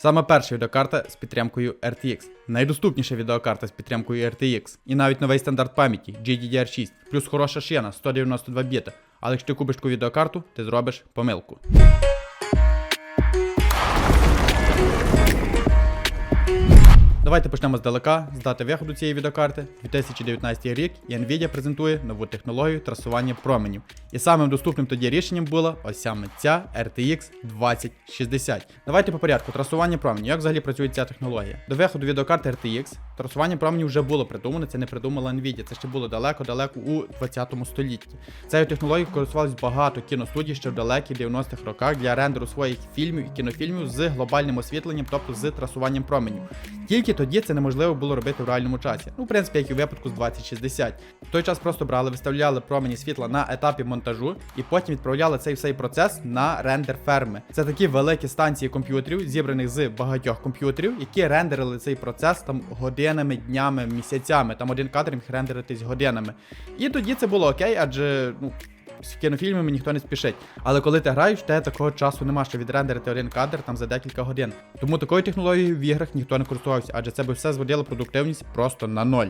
Саме перша відеокарта з підтримкою RTX, найдоступніша відеокарта з підтримкою RTX, і навіть новий стандарт пам'яті GDDR6, плюс хороша шина 192 біта. Але якщо ти купиш таку відеокарту, ти зробиш помилку. Давайте почнемо здалека, з дати виходу цієї відеокарти. 2019 рік Nvidia презентує нову технологію трасування променів. І самим доступним тоді рішенням була ось саме ця RTX 2060. Давайте по порядку. Трасування променів. Як взагалі працює ця технологія? До виходу відеокарти RTX трасування променів вже було придумано, це не придумала Nvidia. Це ще було далеко-далеко у 20 столітті. Цією технологією користувалось багато кіностудій ще в далеких 90-х роках для рендеру своїх фільмів і кінофільмів з глобальним освітленням, тобто з трасуванням променів. Тільки тоді це неможливо було робити в реальному часі. Ну, в принципі, як і у випадку з 2060. В той час просто брали, виставляли промені світла на етапі монтажу і потім відправляли цей всей процес на рендер ферми. Це такі великі станції комп'ютерів, зібраних з багатьох комп'ютерів, які рендерили цей процес там годинами, днями, місяцями. Там один кадр міг рендеритись годинами. І тоді це було окей, адже ну. З кінофільмами ніхто не спішить. Але коли ти граєш, те такого часу нема, щоб відрендерити один кадр там за декілька годин. Тому такою технологією в іграх ніхто не користувався, адже це би все зводило продуктивність просто на ноль.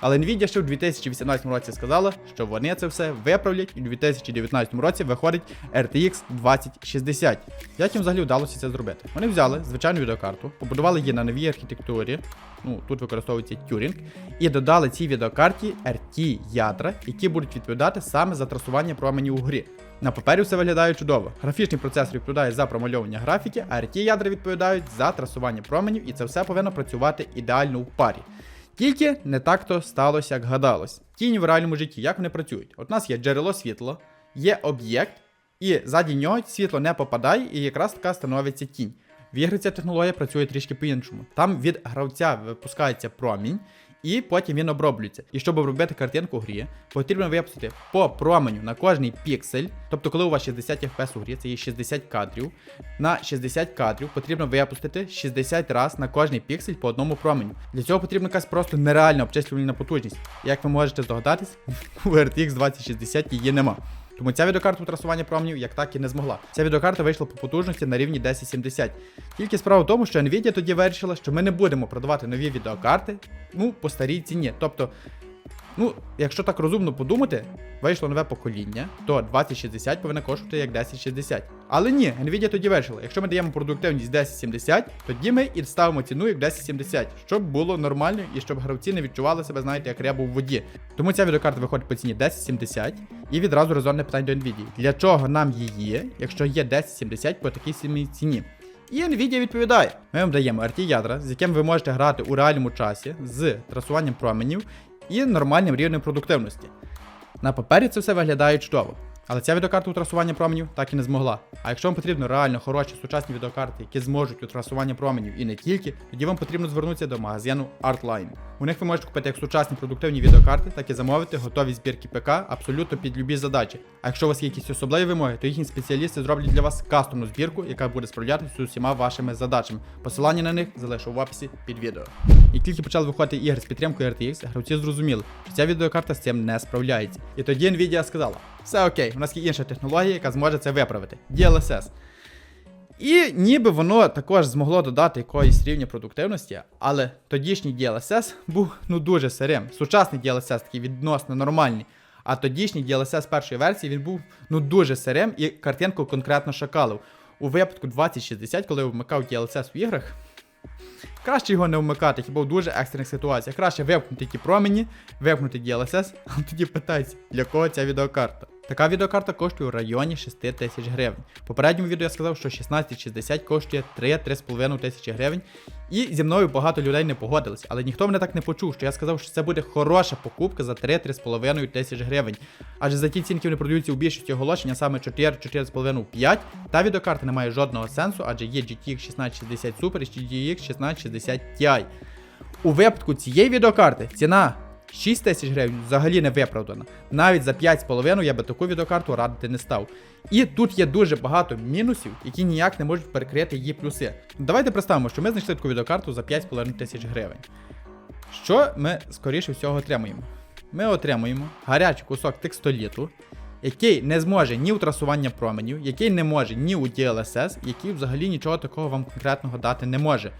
Але Nvidia ще в 2018 році сказала, що вони це все виправлять, і в 2019 році виходить RTX 2060. Як їм взагалі вдалося це зробити? Вони взяли звичайну відеокарту, побудували її на новій архітектурі. Ну, тут використовується Turing, і додали цій відеокарті RT ядра, які будуть відповідати саме за трасування променів у грі. На папері все виглядає чудово. Графічний процесор відповідає за промальовування графіки, а RT ядра відповідають за трасування променів, і це все повинно працювати ідеально в парі. Тільки не так то сталося, як гадалось. Тіні в реальному житті, як вони працюють? От у нас є джерело світла, є об'єкт, і ззаді нього світло не попадає, і якраз така становиться тінь. В ігри ця технологія працює трішки по-іншому. Там від гравця випускається промінь, і потім він оброблюється. І щоб обробити картинку в грі, потрібно випустити по променю на кожний піксель. Тобто, коли у вас 60 FPS у грі, це є 60 кадрів. На 60 кадрів потрібно випустити 60 раз на кожний піксель по одному променю. Для цього потрібна якась просто нереальна обчислювальна потужність. Як ви можете здогадатись, у RTX 2060 її нема. Тому ця відеокарта у трасування променів як так і не змогла. Ця відеокарта вийшла по потужності на рівні 1070. Тільки справа в тому, що Nvidia тоді вирішила, що ми не будемо продавати нові відеокарти ну, по старій ціні. Тобто, ну, якщо так розумно подумати, вийшло нове покоління, то 2060 повинна коштувати як 1060. Але ні, Nvidia тоді вирішила, якщо ми даємо продуктивність 1070, тоді ми і ставимо ціну як 1070, щоб було нормально і щоб гравці не відчували себе, знаєте, як рябу в воді. Тому ця відеокарта виходить по ціні 1070 і відразу резонне питання до Nvidia. Для чого нам її, якщо є 1070 по такій самій ціні? І Nvidia відповідає: ми вам даємо RT ядра, з яким ви можете грати у реальному часі з трасуванням променів і нормальним рівнем продуктивності. На папері це все виглядає чудово. Але ця відеокарта у трасування променів так і не змогла. А якщо вам потрібно реально хороші сучасні відеокарти, які зможуть у трасування променів і не тільки, тоді вам потрібно звернутися до магазину Artline. У них ви можете купити як сучасні продуктивні відеокарти, так і замовити готові збірки ПК абсолютно під любі задачі. А якщо у вас є якісь особливі вимоги, то їхні спеціалісти зроблять для вас кастомну збірку, яка буде справлятися з усіма вашими задачами. Посилання на них залишу в описі під відео. І тільки почали виходити ігри з підтримкою RTX, гравці зрозуміли, що ця відеокарта з цим не справляється. І тоді Nvidia сказала: все окей, у нас є інша технологія, яка зможе це виправити. DLSS. І ніби воно також змогло додати якоїсь рівня продуктивності, але тодішній DLSS був ну дуже сирим. Сучасний DLSS такий відносно нормальний. А тодішній DLSS першої версії він був ну дуже сирим і картинку конкретно шакалив. У випадку 2060, коли я вмикав DLSS в іграх, краще його не вмикати, хіба в дуже екстрених ситуаціях. Краще вимкнути ті промені, вимкнути DLSS, а тоді питається, для кого ця відеокарта. Така відеокарта коштує у районі 6 тисяч гривень. В попередньому відео я сказав, що 1660 коштує 3-3,5 тисячі гривень. І зі мною багато людей не погодились, але ніхто мене так не почув, що я сказав, що це буде хороша покупка за 3-3,5 тисяч гривень. Адже за ті цінки вони продаються у більшості оголошення саме 4, 4,5, 5. Та відеокарта не має жодного сенсу, адже є GTX 1660 Super і GTX 1660 Ti. У випадку цієї відеокарти ціна 6 тисяч гривень взагалі не виправдана. Навіть за 5,5 я би таку відеокарту радити не став. І тут є дуже багато мінусів, які ніяк не можуть перекрити її плюси. Давайте представимо, що ми знайшли таку відеокарту за 5,5 тисяч гривень. Що ми скоріше всього отримуємо? Ми отримуємо гарячий кусок текстоліту, який не зможе ні у трасування променів, який не може ні у DLSS, який взагалі нічого такого вам конкретного дати не може.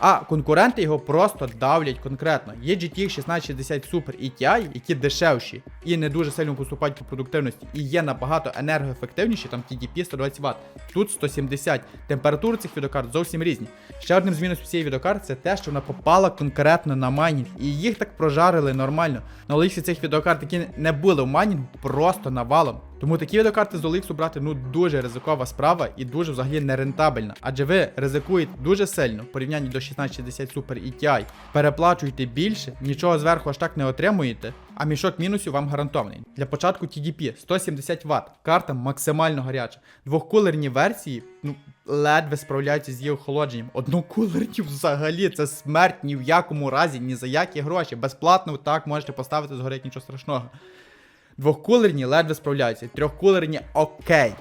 А конкуренти його просто давлять конкретно. Є GTX 1660 Super і TI, які дешевші і не дуже сильно поступають по продуктивності, і є набагато енергоефективніші, там TDP 120 Вт, тут 170. Температури цих відеокарт зовсім різні. Ще одним з мінусів цієї відеокарти це те, що вона попала конкретно на майнінг, і їх так прожарили нормально. На OLX цих відеокарт, які не були в майнінгу, просто навалом. Тому такі відеокарти з OLX брати ну дуже ризикова справа і дуже взагалі нерентабельна. Адже ви ризикуєте дуже сильно в порівнянні до 1660 Super і TI. Переплачуєте більше, нічого зверху аж так не отримуєте, а мішок мінусів вам гарантований. Для початку TDP 170 Вт, карта максимально гаряча. Двохкулерні версії, ну, ледве справляються з її охолодженням. Однокулерні взагалі це смерть ні в якому разі, ні за які гроші. Безплатно так можете поставити згорить нічого страшного. Двохкулерні ледве справляються, трьохкулерні окей.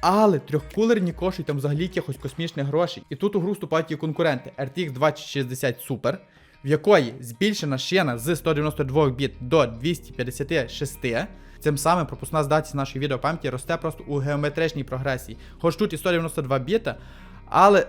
Але трьохкулерні коштують там взагалі якихось космічних грошей. І тут у гру вступають її конкуренти RTX 2060 Super, в якої збільшена шина з 192 біт до 256. Цим самим пропускна здатність нашої відеопам'яті росте просто у геометричній прогресії. Хоч тут і 192 біта, але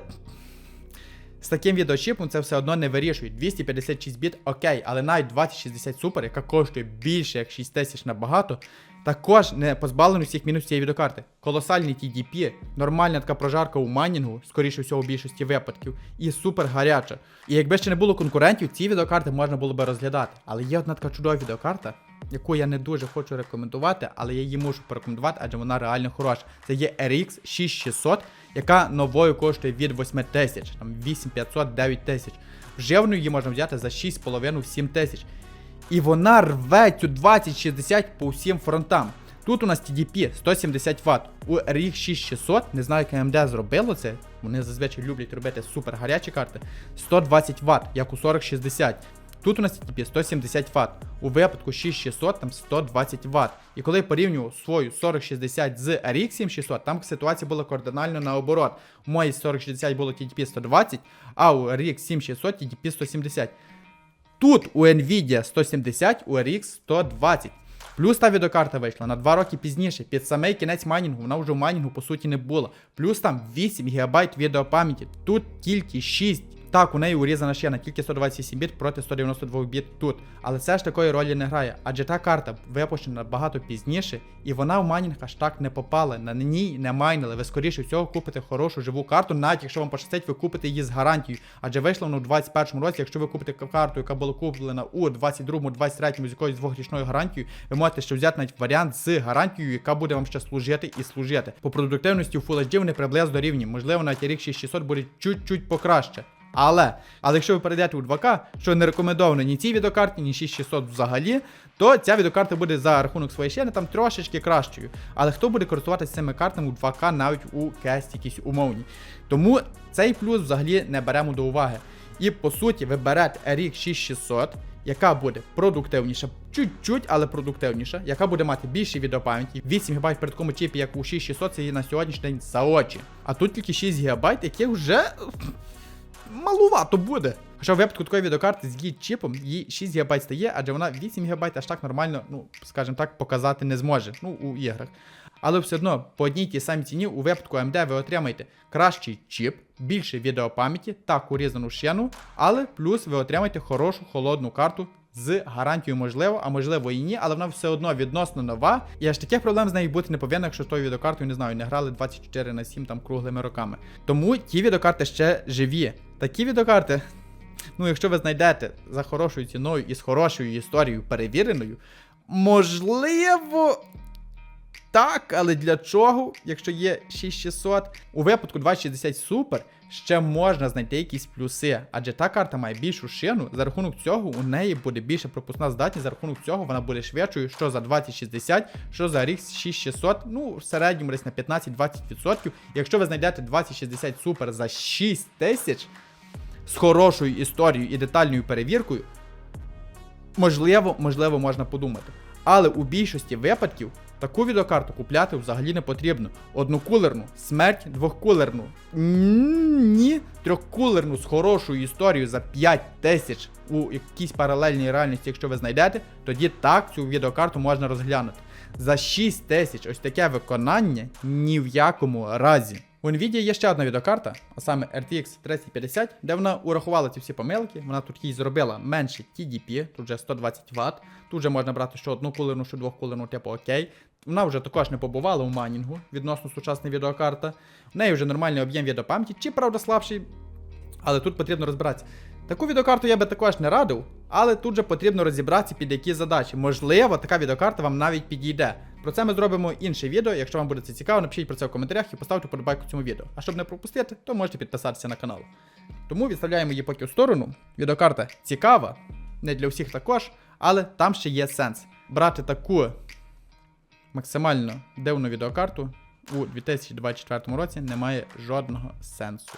з таким відеочіпом це все одно не вирішує. 256 біт окей, але навіть 2060 Super, яка коштує більше як 6 тисяч набагато, також не позбавлено всіх мінусів цієї відеокарти. Колосальний TDP, нормальна така прожарка у майнінгу, скоріше всього у більшості випадків, і супер гаряча. І якби ще не було конкурентів, ці відеокарти можна було би розглядати. Але є одна така чудова відеокарта, яку я не дуже хочу рекомендувати, але я її мушу порекомендувати, адже вона реально хороша. Це є RX 6600, яка новою коштує від 8 тисяч, там 8500, 9000. Вживну її можна взяти за 6,5-7 тисяч. І вона рве цю 2060 по всім фронтам. Тут у нас TDP 170 Вт. У RX 6600, не знаю, як AMD зробило це. Вони зазвичай люблять робити супер гарячі карти. 120 Вт, як у 4060. Тут у нас TDP 170 Вт. У випадку 6600 там 120 Вт. І коли я порівнював свою 4060 з RX 7600, там ситуація була кардинально наоборот. У моїй 4060 було TDP 120, а у RX 7600 TDP 170. Тут у Nvidia 170, у RX 120. Плюс та відеокарта вийшла на 2 роки пізніше, під самий кінець майнінгу, вона вже в майнінгу по суті не була. Плюс там 8 ГБ відеопам'яті, тут тільки 6. Так, у неї урізана ще на тільки 127 біт проти 192 біт тут. Але це ж такої ролі не грає, адже та карта випущена набагато пізніше, і вона в майнінг аж так не попала. На ній не майнили. Ви скоріше всього купите хорошу живу карту, навіть якщо вам пощастить, ви купите її з гарантією. Адже вийшло воно у 21 році, якщо ви купите карту, яка була куплена у 22-23 з якоюсь двохрічною гарантією, ви можете ще взяти навіть варіант з гарантією, яка буде вам ще служити і служити. По продуктивності у Full HD вони приблизно рівні. Можливо, навіть RX 6600 буде чуть-чуть покраще. Але, але якщо ви перейдете у 2К, що не рекомендовано ні цій відеокарті, ні 6600 взагалі, то ця відеокарта буде за рахунок своєї ще там трошечки кращою. Але хто буде користуватися цими картами у 2К навіть у кесті якісь умовні. Тому цей плюс взагалі не беремо до уваги. І по суті, ви берете RX 6600, яка буде продуктивніша, чуть-чуть, але продуктивніша, яка буде мати більше відеопам'яті, 8 ГБ в передкому чіпі, як у 6600, це на сьогоднішній день за очі. А тут тільки 6 ГБ, які вже малувато буде. Хоча в випадку такої відеокарти з її чіпом їй 6 ГБ стає, адже вона 8 ГБ аж так нормально, ну, скажімо так, показати не зможе. Ну, у іграх. Але все одно по одній тій самій ціні у випадку AMD ви отримаєте кращий чіп, більше відеопам'яті, так урізану шину, але плюс ви отримаєте хорошу холодну карту. З гарантією можливо, а можливо і ні, але вона все одно відносно нова. І аж таких проблем з нею бути не повинно, якщо з тою відеокартою, не знаю, не грали 24 на 7 там круглими роками. Тому ті відеокарти ще живі. Такі відеокарти, ну якщо ви знайдете за хорошою ціною і з хорошою історією перевіреною, можливо. Так, але для чого, якщо є 6600? У випадку 260 Super ще можна знайти якісь плюси, адже та карта має більшу шину. За рахунок цього у неї буде більше пропускна здатність, за рахунок цього вона буде швидшою, що за 2060, що за RX 6600, ну в середньому десь на 15-20%. Якщо ви знайдете 2060 Super за 6000 з хорошою історією і детальною перевіркою, можливо, можливо, можна подумати. Але у більшості випадків Таку відеокарту купляти взагалі не потрібно. Однокулерну, смерть, двохкулерну. Ні, трьохкулерну з хорошою історією за 5 тисяч у якійсь паралельній реальності, якщо ви знайдете, тоді так цю відеокарту можна розглянути. За 6 тисяч ось таке виконання ні в якому разі. У Nvidia є ще одна відеокарта, а саме RTX 3050, де вона урахувала ці всі помилки. Вона тут їй зробила менше TDP, тут вже 120 Вт. Тут вже можна брати що одну кулерну, що двохкулерну, типу окей. Вона вже також не побувала у майнінгу відносно сучасна відеокарта. В неї вже нормальний об'єм відеопам'яті, чи правда слабший, але тут потрібно розбиратися. Таку відеокарту я би також не радив, але тут же потрібно розібратися під які задачі. Можливо, така відеокарта вам навіть підійде. Про це ми зробимо інше відео. Якщо вам буде це цікаво, напишіть про це в коментарях і поставте подобайку цьому відео. А щоб не пропустити, то можете підписатися на канал. Тому відставляємо її поки в сторону. Відеокарта цікава, не для всіх також, але там ще є сенс. Брати таку максимально дивну відеокарту у 2024 році немає жодного сенсу.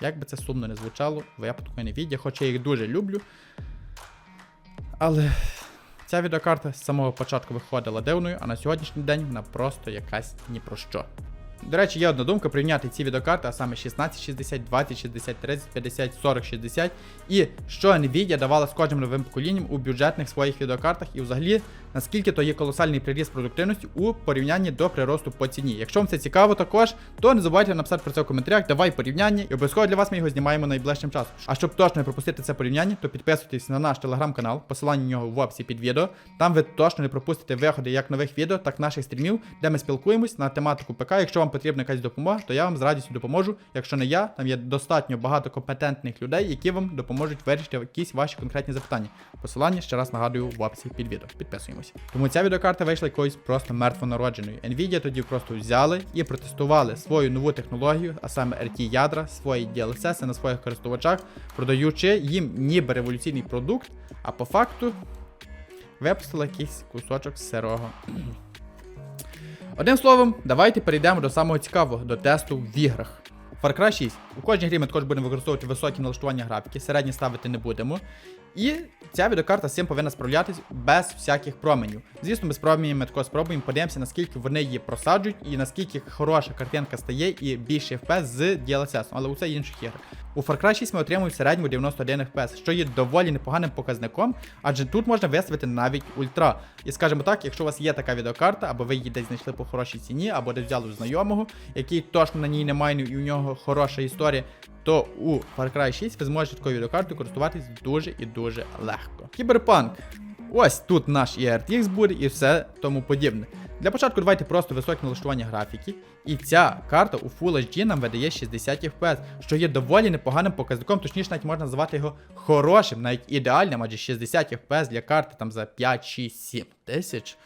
Як би це сумно не звучало, в випадку Nvidia, хоча я їх дуже люблю. Але ця відеокарта з самого початку виходила дивною, а на сьогоднішній день вона просто якась ні про що. До речі, є одна думка прийняти ці відеокарти, а саме 1660, 2060, 30, 50, 40, 60. І що Nvidia давала з кожним новим поколінням у бюджетних своїх відеокартах, і взагалі наскільки то є колосальний приріст продуктивності у порівнянні до приросту по ціні. Якщо вам це цікаво також, то не забувайте написати про це в коментарях, давай порівняння, і обов'язково для вас ми його знімаємо найближчим часом. А щоб точно не пропустити це порівняння, то підписуйтесь на наш телеграм-канал, посилання на нього в описі під відео. Там ви точно не пропустите виходи як нових відео, так і наших стрімів, де ми спілкуємось на тематику ПК. Якщо вам потрібна якась допомога, то я вам з радістю допоможу. Якщо не я, там є достатньо багато компетентних людей, які вам допоможуть вирішити якісь ваші конкретні запитання. Посилання ще раз нагадую в описі під відео. Підписуємося. Тому ця відеокарта вийшла якоюсь просто мертвонародженою. Nvidia тоді просто взяли і протестували свою нову технологію, а саме RT ядра, свої DLSS на своїх користувачах, продаючи їм ніби революційний продукт, а по факту випустили якийсь кусочок сирого. Одним словом, давайте перейдемо до самого цікавого, до тесту в іграх. Far Cry 6. У кожній грі ми також будемо використовувати високі налаштування графіки, середні ставити не будемо. І ця відеокарта з цим повинна справлятись без всяких променів. Звісно, без променів ми також спробуємо, подивимося, наскільки вони її просаджують і наскільки хороша картинка стає і більше FPS з DLSS, але у це інших іграх. У Far Cry 6 ми отримуємо в середньому 91 FPS, що є доволі непоганим показником, адже тут можна виставити навіть ультра. І скажімо так, якщо у вас є така відеокарта, або ви її десь знайшли по хорошій ціні, або десь взяли у знайомого, який точно на ній не майнив і у нього хороша історія, то у Far Cry 6 ви зможете такою відеокартою користуватись дуже і дуже легко. Кіберпанк. Ось тут наш і RTX буде і все тому подібне. Для початку давайте просто високе налаштування графіки. І ця карта у Full HD нам видає 60 FPS, що є доволі непоганим показником, точніше навіть можна назвати його хорошим, навіть ідеальним, адже 60 FPS для карти там за 5, 6, 7 тисяч.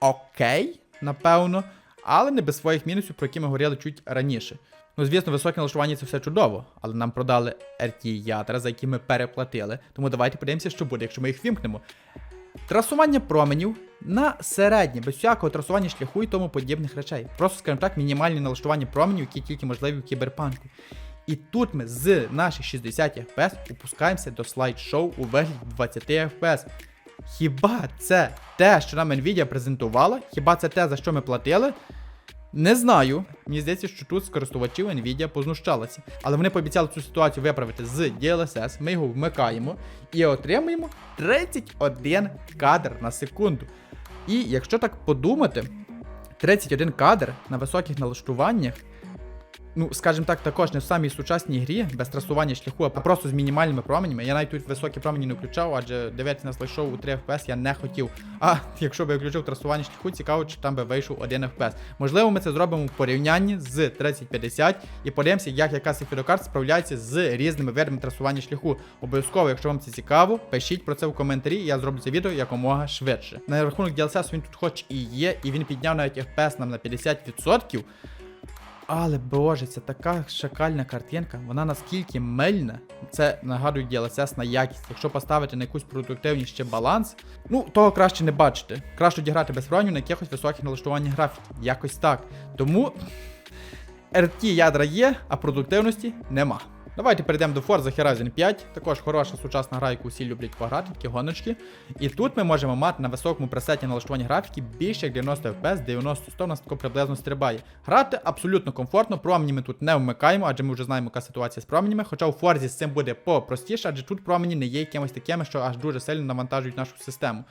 Окей, напевно, але не без своїх мінусів, про які ми говорили чуть раніше. Ну, звісно, високе налаштування це все чудово, але нам продали RT ядра, за які ми переплатили. Тому давайте подивимося, що буде, якщо ми їх вімкнемо. Трасування променів на середнє, без всякого трасування шляху і тому подібних речей. Просто, скажімо так, мінімальні налаштування променів, які тільки можливі в кіберпанку. І тут ми з наших 60 FPS опускаємося до слайд-шоу у вигляді 20 FPS. Хіба це те, що нам Nvidia презентувала? Хіба це те, за що ми платили? Не знаю. Мені здається, що тут з користувачів Nvidia познущалася. Але вони пообіцяли цю ситуацію виправити з DLSS. Ми його вмикаємо і отримуємо 31 кадр на секунду. І якщо так подумати, 31 кадр на високих налаштуваннях. Ну, скажімо так, також не в самій сучасній грі, без трасування шляху, а просто з мінімальними променями. Я навіть тут високі промені не включав, адже дивитися на слайшоу у 3 FPS я не хотів. А якщо б я включив трасування шляху, цікаво, чи там би вийшов 1 FPS. Можливо, ми це зробимо в порівнянні з 3050 і подивимося, як якась відеокарт справляється з різними видами трасування шляху. Обов'язково, якщо вам це цікаво, пишіть про це в коментарі, я зроблю це відео якомога швидше. На рахунок DLSS він тут хоч і є, і він підняв навіть FPS нам на 50%. Але боже, це така шакальна картинка, вона наскільки мильна, це нагадує на якість. Якщо поставити на якусь продуктивність ще баланс, ну того краще не бачити. Краще діграти без броню на якихось високих налаштуваннях графіки. Якось так. Тому RT ядра є, а продуктивності нема. Давайте перейдемо до Forza Horizon 5. Також хороша сучасна гра, яку всі люблять пограти, такі гоночки. І тут ми можемо мати на високому пресеті налаштування графіки більше як 90 FPS, 90-100 у нас тако приблизно стрибає. Грати абсолютно комфортно, промені ми тут не вмикаємо, адже ми вже знаємо, яка ситуація з променями. Хоча у Forza з цим буде попростіше, адже тут промені не є якимось такими, що аж дуже сильно навантажують нашу систему.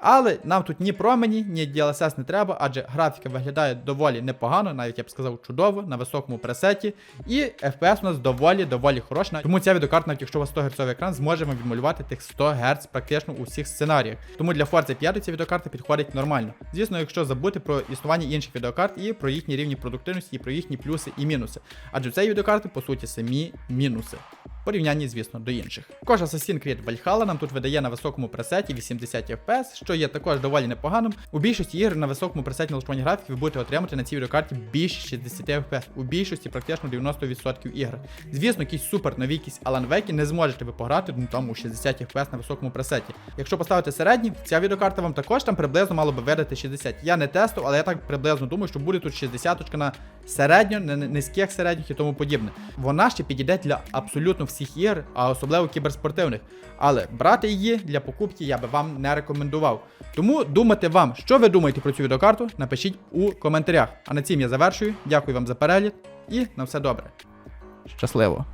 Але нам тут ні промені, ні DLSS не треба, адже графіка виглядає доволі непогано, навіть я б сказав чудово, на високому пресеті. І FPS у нас доволі доволі хороша. Тому ця відеокарта, навіть якщо у вас 100 Гц екран, зможе вам відмалювати тих 100 Гц практично у всіх сценаріях. Тому для Forza 5 ця відеокарта підходить нормально. Звісно, якщо забути про існування інших відеокарт і про їхні рівні продуктивності, і про їхні плюси і мінуси. Адже цієї відеокарти, по суті, самі мінуси. Порівнянні, звісно, до інших. Також Assassin's Creed Valhalla нам тут видає на високому пресеті 80 FPS, що є також доволі непоганим. У більшості ігр на високому пресеті налаштування графіки ви будете отримати на цій відеокарті більше 60 FPS. У більшості практично 90% ігр. Звісно, якісь супер нові якісь Alan Wake не зможете ви пограти ну, там у 60 FPS на високому пресеті. Якщо поставити середній, ця відеокарта вам також там приблизно мало би видати 60. Я не тесту, але я так приблизно думаю, що буде тут 60 на середньо, не- низьких середніх і тому подібне. Вона ще підійде для абсолютно всіх ігр, а особливо кіберспортивних. Але брати її для покупки я би вам не рекомендував. Тому думати вам, що ви думаєте про цю відеокарту, напишіть у коментарях. А на цім я завершую. Дякую вам за перегляд і на все добре. Щасливо!